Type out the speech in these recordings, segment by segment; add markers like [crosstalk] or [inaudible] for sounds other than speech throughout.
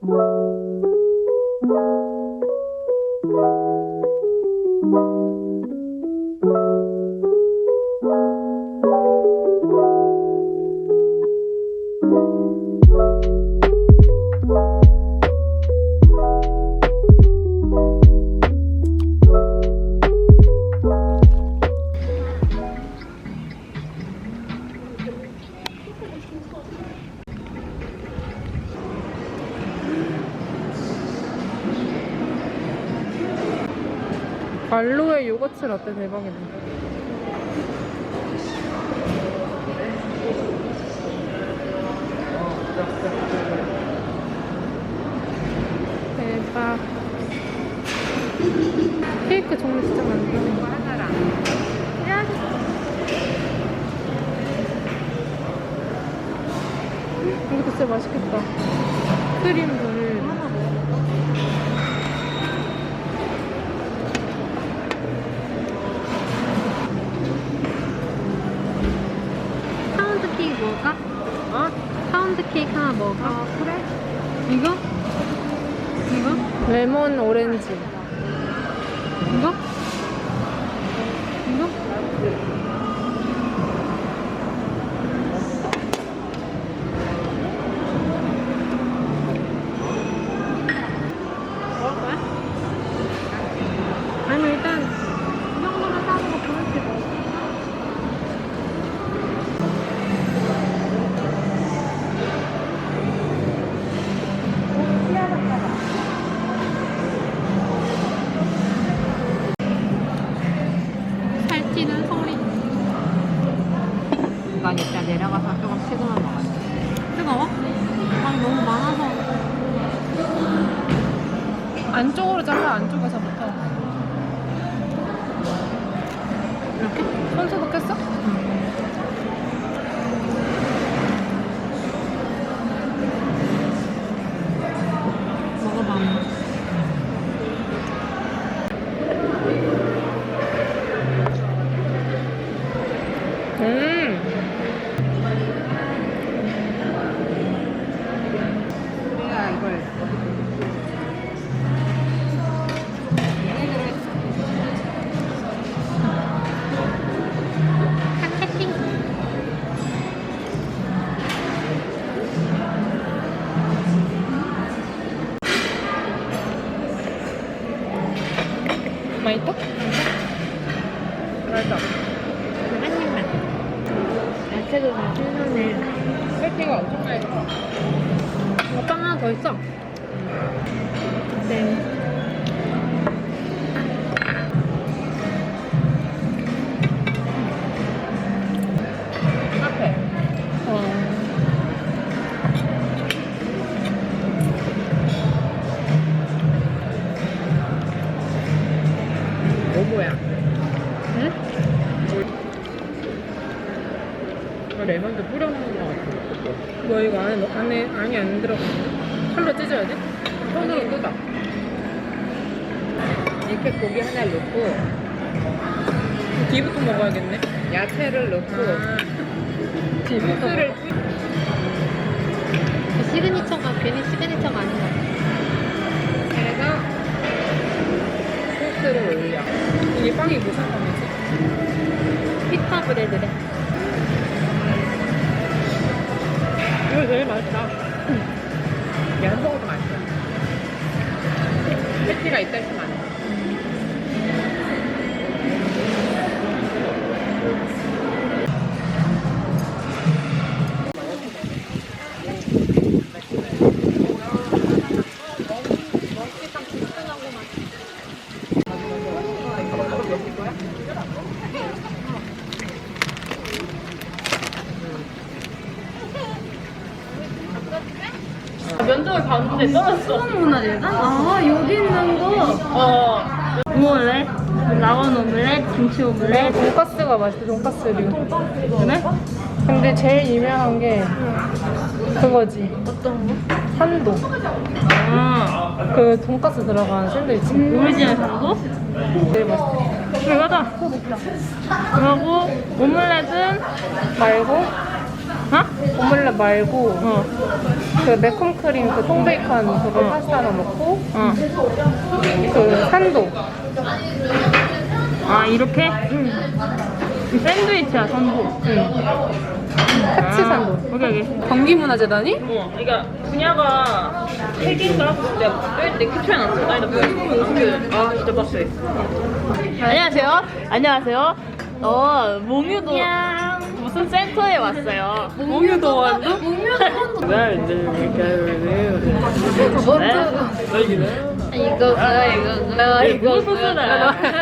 알로 에 요거트 라떼 대박이다. 대박. 케이크 종류 진짜 많다. 이거 진짜 맛있겠다. 크림들. 파운드 케이크 먹을까? 어? 파운드 케이크 하나 먹을까? 아, 그래? 이거? 이거? 레몬 오렌지. 맛있다? 맛있다. 한 입만. 야채도 다 신선해. 패티가 엄청 맛있어. 오빠 하나 더 있어. 네. 칼로 찢어야 돼? 손으로 뜯어. 이렇게 고기 하나 넣고 뒤부터 먹어야겠네. 야채를 넣고 아, 뒤부터. 소스를 그 시그니처가 괜히 시그니처가 아닌 것 같아. 해서 소스를 올려. 이게 빵이 무슨 빵이지? 피타 브레드래. 이거 제일 맛있다. 햄버거도 맛있어. [laughs] 패티가 있다 있으면 김치 오믈렛. 돈가스가 맛있어, 돈가스류. 그래? 근데 제일 유명한 게 그거지. 어떤 거? 산도. 아, 그 돈가스 들어간 샌드위치. 오리지널 산도? 제일 맛있어. 그래, 가자. 그리고 오믈렛은 말고 어? 오믈렛 말고 어. 그 매콤 크림 그 통베이컨 그거 파스타 하나 먹고 어. 그 산도 아 이렇게? 응. 샌드위치야 선도. 응. 카치 산도 오케이 오케이. 경기문화재단이? 어, 그러니까 분야가 세 개인가? 내가 내 캡처해 놨어. 아니 나 뭐야? 아 진짜 빡세. 안녕하세요. 안녕하세요. 어 몽유도 무슨 센터에 왔어요. 몽유도 완도? 이거 이거 이거 이거 먹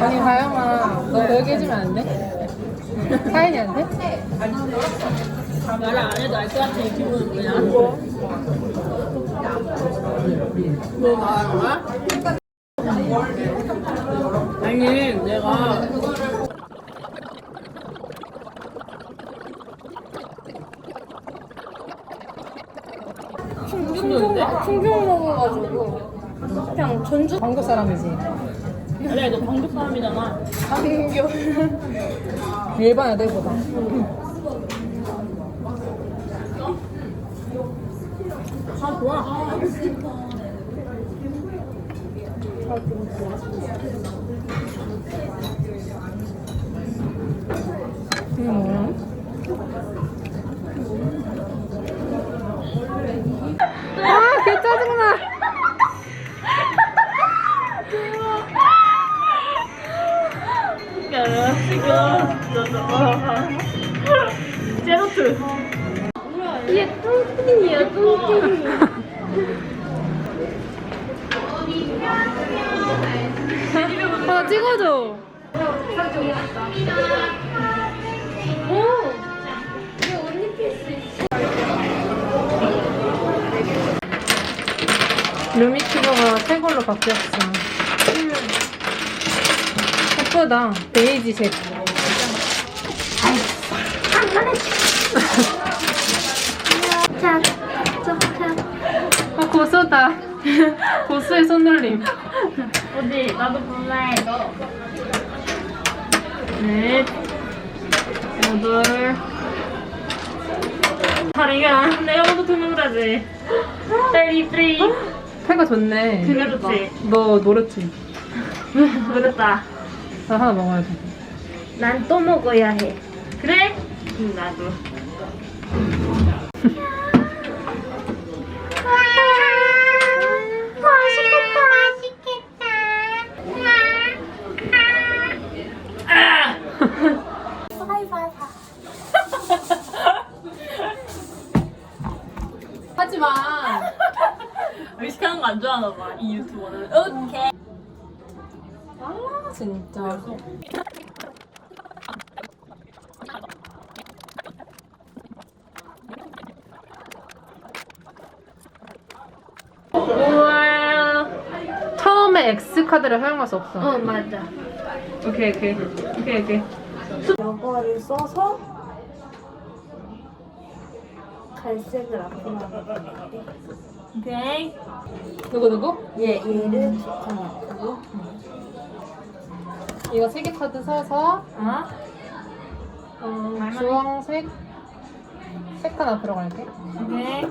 아니 가영아 너 여기 해주면 안 돼? 사인이한테? 말을 안 해도 알 것 같은 이 기분은 뭐냐? 아니 내가? 충격 먹어가지고 그냥 전주 광고 사람이지 아니야 너 광주 사람이잖아. 광교 일반 애들보다. 아 좋아. 이 베이지색. 아, 고소다. [laughs] 고수의 손놀림. 어디 나도 볼래 넷 여덟 다리가 먼저 투명을 하지 33 패가 좋네. 그렇지 너 노렸지? [laughs] 그렇다 나 하나 먹어야 돼. 난 또 먹어야 해 그래? 응, 나도 하지 마. 의식하는 거 안 좋아하나 봐 이 유튜버는 오케이 아, 진짜. 우와 처음에 X 카드를 사용할 수 없어. 어 맞아 오케이 오케이 오케이 오케이. 여과를 써서 갈색을 앞으로 오케이 누구 누구? 얘 얘를 집착하고 이거 세 개 카드 사서 어? 어, 주황색 색깔 앞으로 갈게. 오케이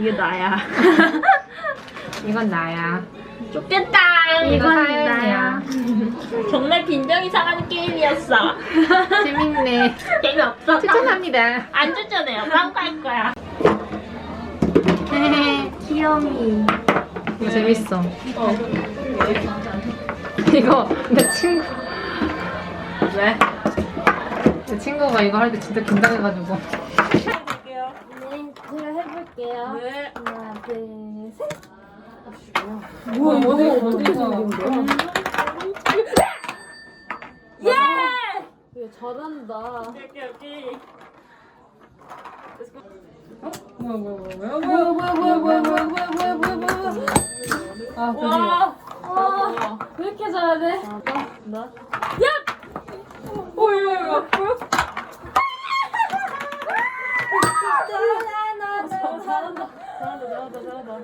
이게 나야 [laughs] 이건 나야. 좋겠다 이건 나야. [laughs] 정말 빈정이 상하는 게임이었어 [laughs] 재밌네. 재미없어 추천합니다. 안 추천해요 딴거할 거야 귀여미 이거 재밌어. 어 이거 내 친구 왜? 내 친구가 이거 할 때 진짜 긴장해가지고. 네, 해볼게요. 네. 하나, 둘, 셋. 뭐야 이거 어떻게 생긴 거야? 야, 잘한다. 뭐야 뭐야 뭐야 뭐야 뭐야 뭐야 뭐야 뭐야 뭐야 뭐야 뭐야 뭐야 아 드디어 아, 왜 이렇게 잘해? 나? 어 이거 이거 뭐야? 잘한다. 잘한다. 잘한다. 잘한다.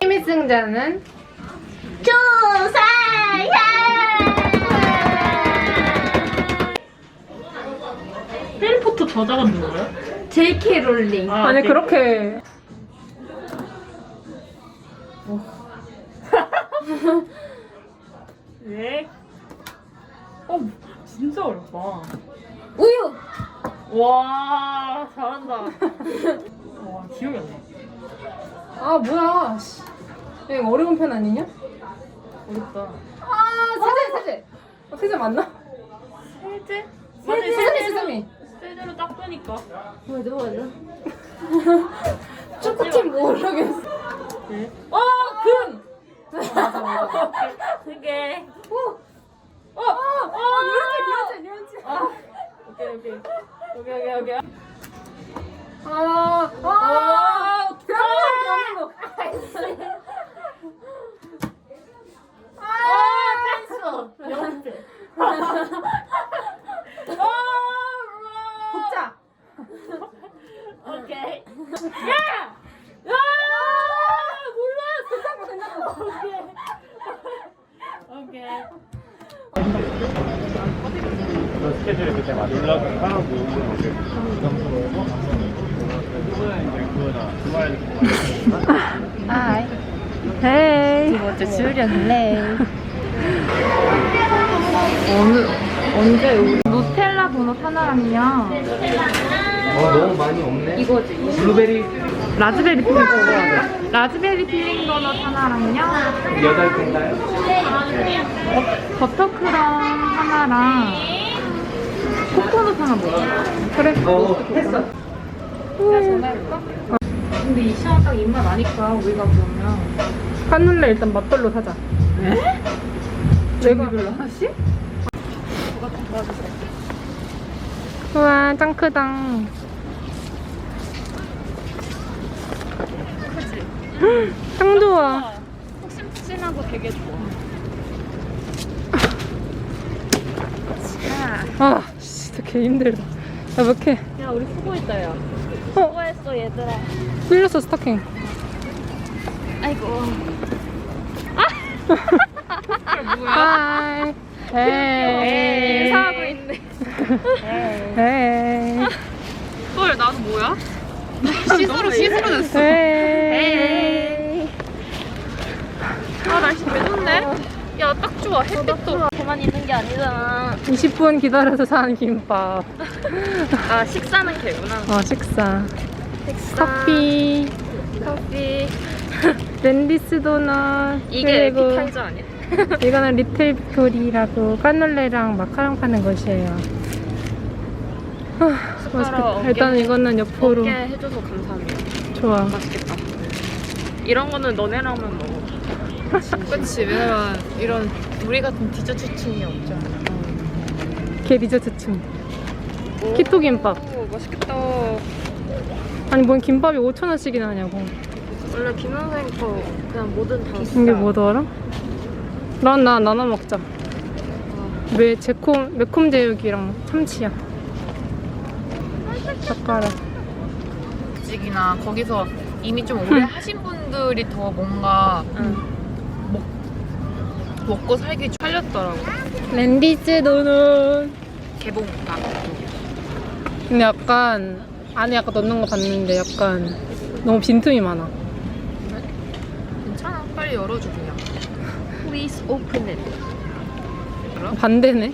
힘의 승자는 해리포터 저자가 누구야? J.K. 롤링. 아, 아니 네. 그렇게 어려운 편 아니냐? 어렵다. 아 세제 세제 어, 세제 맞나? 세제? 세제 세제 세제미 세제로 닦으니까. 맞아, 맞아. [laughs] 초코팀 모르겠어 네. 어 금! 맞아 맞아 세 개. 어! 어! 어! 니런지 니런지 아 오케이, 오케이. 오케이, 오케이, 오케이. 아, 아, 대한민국, 대한 아, 연습. 복자. 오케이. 야! 몰라. 괜찮고, 괜찮고. 오케이. 그 스케줄이 그때 맞 연락을 하고 부담스러워서 이제 그거나 주말에 헤이. 먼저 줄였네. 어느 언제 우리 누텔라 도넛 하나랑요. 어 너무 많이 없네. 이거지. 블루베리 라즈베리 필링 도넛. 라즈베리 필링 도넛 하나랑요. 여덟 개인가요? 버터크럼 하나랑 코코넛 하나 먹어. 그래. 어 했어. 근데 이 시간 딱 입맛 아니까 우리가 그 러면 카눌레 일단 맛별로 사자. 내가 별로 하나씩? 우와 짱 크다. 크지? 향 좋아. 푹신푹신하고 되게 좋아. 아 진짜 개 힘들다. 야몇 개? 야 우리 수고했다 야. 어 수고했어 얘들아. 풀렸어 스타킹. 아이고. 하이. 에이. 인사하고 있네. 에이. 헐 나도 뭐야? 시스루 시스루 됐어. 에이. 아 날씨 개 좋네. 야 딱 좋아 햇빛도 그만 있는 게 아니잖아. 20분 기다려서 산 김밥. 아 식사는 개구나. 어 식사. 식사. 커피. 커피. 랜디스 도넛. 이게 그리고 에피타이저 아니야? [laughs] 이거는 리틀 빅토리라고 까눌레랑 마카롱 파는 곳이에요. 아, 맛있겠다. 어깨. 일단 이거는 옆으로 먹게 해줘서 감사합니다. 좋아. 맛있겠다. 이런 거는 너네랑만 먹어. [laughs] 그치 왜냐면 이런 우리 같은 디저트 층이 없잖아 게 디저트 층. 키토 김밥. 오, 맛있겠다. 아니 뭔 김밥이 5천 원씩이나 하냐고. 원래 김 선생 거 그냥 뭐든 다 이게 뭐더라? 난나 나눠 먹자. 왜 제콤 매콤 제육이랑 참치야. 젓가락. 직이나 거기서 이미 좀 오래 하신 분들이 더 뭔가 먹, 먹고 살기 좀 살렸더라고 랜디스 도넛. 개봉가 근데 약간 안에 약간 넣는 거 봤는데 약간 너무 빈틈이 많아. 열어줘 그냥 Please open it. 반대네.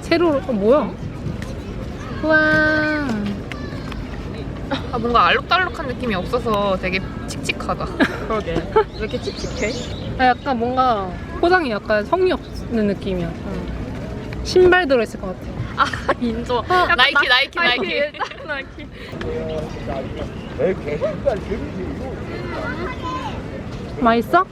세로 어, 뭐야? 우와. 아 뭔가 알록달록한 느낌이 없어서 되게 칙칙하다 그러게. [laughs] 왜 이렇게 칙칙해? 아, 약간 뭔가 포장이 약간 성의 없는 느낌이야. 신발 들어있을 것 같아. 아 [laughs] 인조. 나이키 나이키 나이키. 나이키. 내 개신까지 재밌지 이거. 맛있어?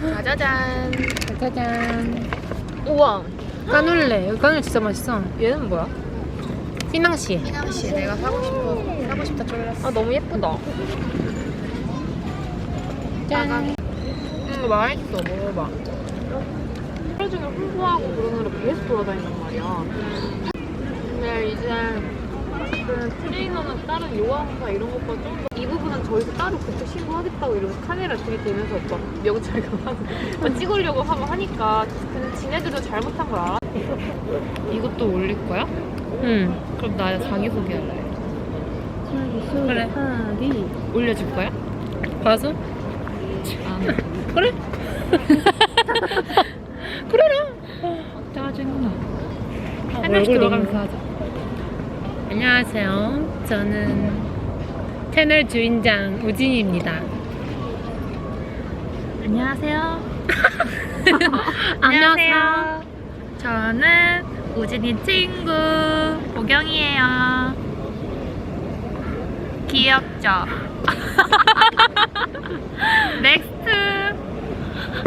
짜자잔. 짜잔. 우와. 까눌레. 여기 까눌레 진짜 맛있어. 얘는 뭐야? 피낭시. 씨 내가 사고 싶어 사고 싶다 쫄랐어. 아 너무 예쁘다. 짠. 음 맛있어 먹어봐. 하루 종일 홍보하고 그러느라 계속 돌아다닌단 말이야. 근데 이제 그 트레이너는 다른 요가원사 이런 것보다 좀 더 이 부분은 저희도 따로 그쪽 신고하겠다고 이러면서 카메라 들이대면서 막 명찰하고 막 찍으려고 하고 하니까 근데 지네들도 잘못한 걸 알아. 이것도 올릴 거야? 응. 그럼 나 자기소개 할래. 그래. 올려줄 거야? 봐서? 아, [laughs] 그래? 그래라. 짜증나. 하나씩 들어가면서 하자. 안녕하세요. 저는 채널 주인장 우진입니다. [laughs] 안녕하세요. 안녕하세요. 저는 우진이 친구 보경이에요. 귀엽죠? [laughs] 넥스트.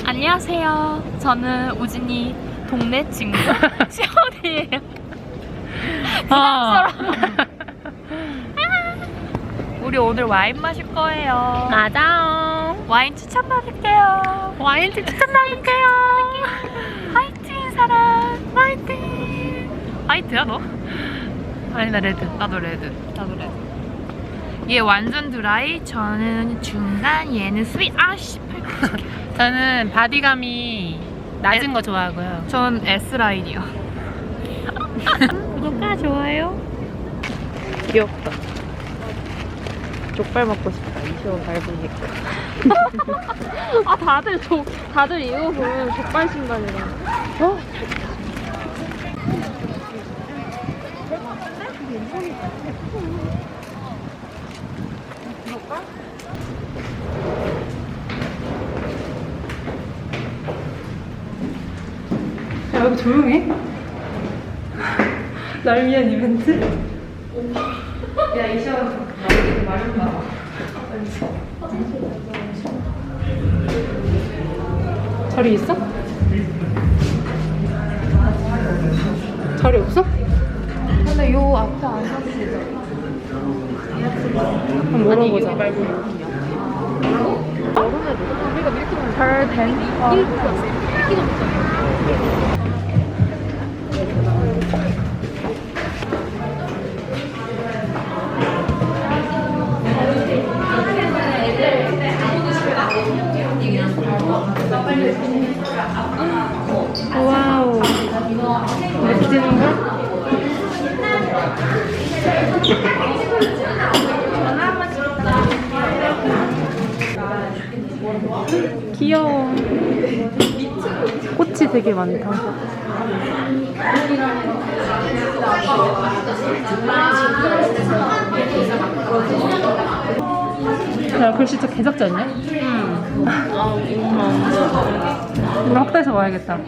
안녕하세요. 저는 우진이 동네 친구 [laughs] 시원이에요. 아. 우리 오늘 와인 마실 거예요. 맞아. 와인 추천 받을게요. 와인 추천드릴게요. 화이팅 사랑 화이팅 화이트야 너? 아니 나 레드 나도 레드 나도 레드 얘 완전 드라이 저는 중간 얘는 스윗 아씨 [laughs] 저는 바디감이 낮은 거 좋아하고요. 전 S 라인이요 [laughs] 구독과 좋아요. 귀엽다. 족발 먹고 싶다. 이시원 밟으니까. [laughs] 아 다들 족 다들 이거 보면 족발 신발이라. 어? 야, 여기 조용해? 날 위한 이벤트? 야, 이시원, 나 마른다. 자리 있어? 자리 없어? 근데 요 앞에 앉아도 한번 물어보자. 별된 와우. 이렇게 되는 거야? 귀여워. 꽃이 되게 많다. 야, 글씨 저 개작자 있냐? 응. 우리 학교에서 봐야겠다. [laughs]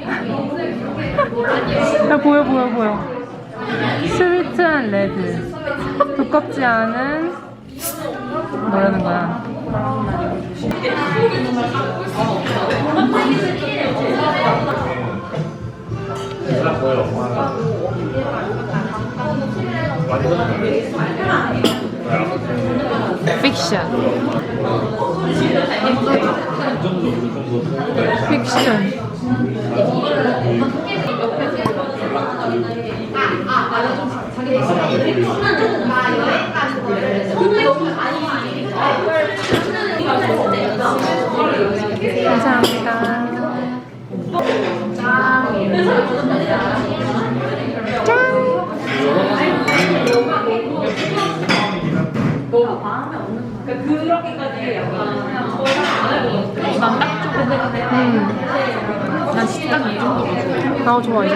야, 보여, 보여, 보여. 스위트한 레드. 두껍지 않은, 뭐라는 거야. 픽션. 픽션. 감사합니다. 난 식감 이 정도가 좋아. 아, 좋아, 이거.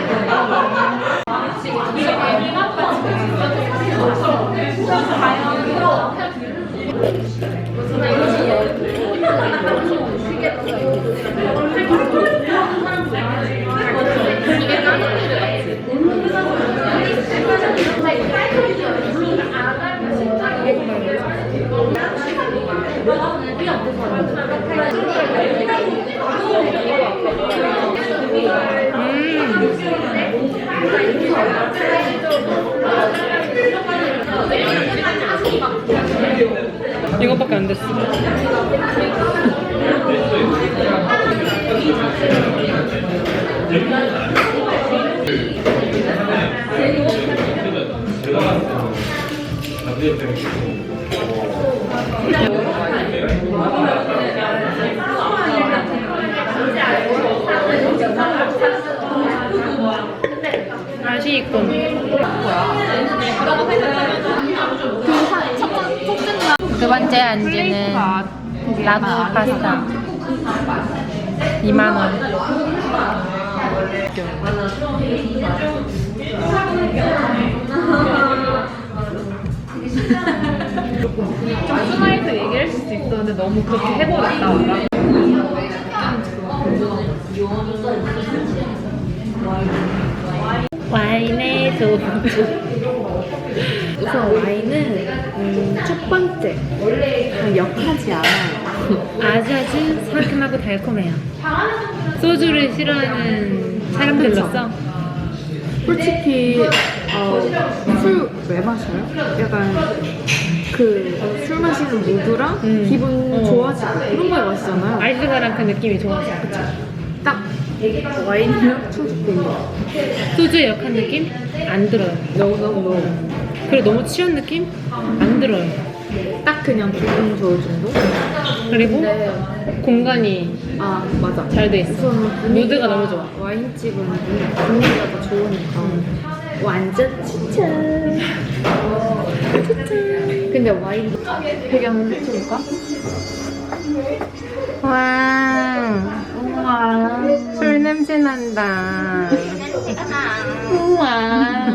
이것밖에 안 됐어. 맛이 있군. 두 번째 안주는 라구 파스타 2만 원 순화해서 얘기할 수 있었는데 너무 그렇게 해버렸다. 와인의 소주 우선 와인은 음, 첫 번째 역하지 않아요. 아주 아주 상큼하고 달콤해요 소주를 싫어하는 사람들로서 솔직히 어, 술 왜 마셔요? 약간 그 술 마시는 모드랑 음. 기분 어. 좋아지고 그런 걸 마시잖아요. 알코올랑 그 느낌이 좋아서 딱 와인이랑 청주병 소주의 역한 느낌? 안 들어요 너무 너무 너무 그리고 너무 취한 느낌? 안 들어요 딱 그냥 기분 좋을 정도? 그리고 네. 공간이 아 맞아. 잘 돼 있어 우선 분위기가- 무드가 너무 좋아 와인집은 분위기가 더 좋으니까 완전 추천. [laughs] 추천. 근데 와인 배경 은 해줄까? 와, 우와. 술 냄새 난다. 우와.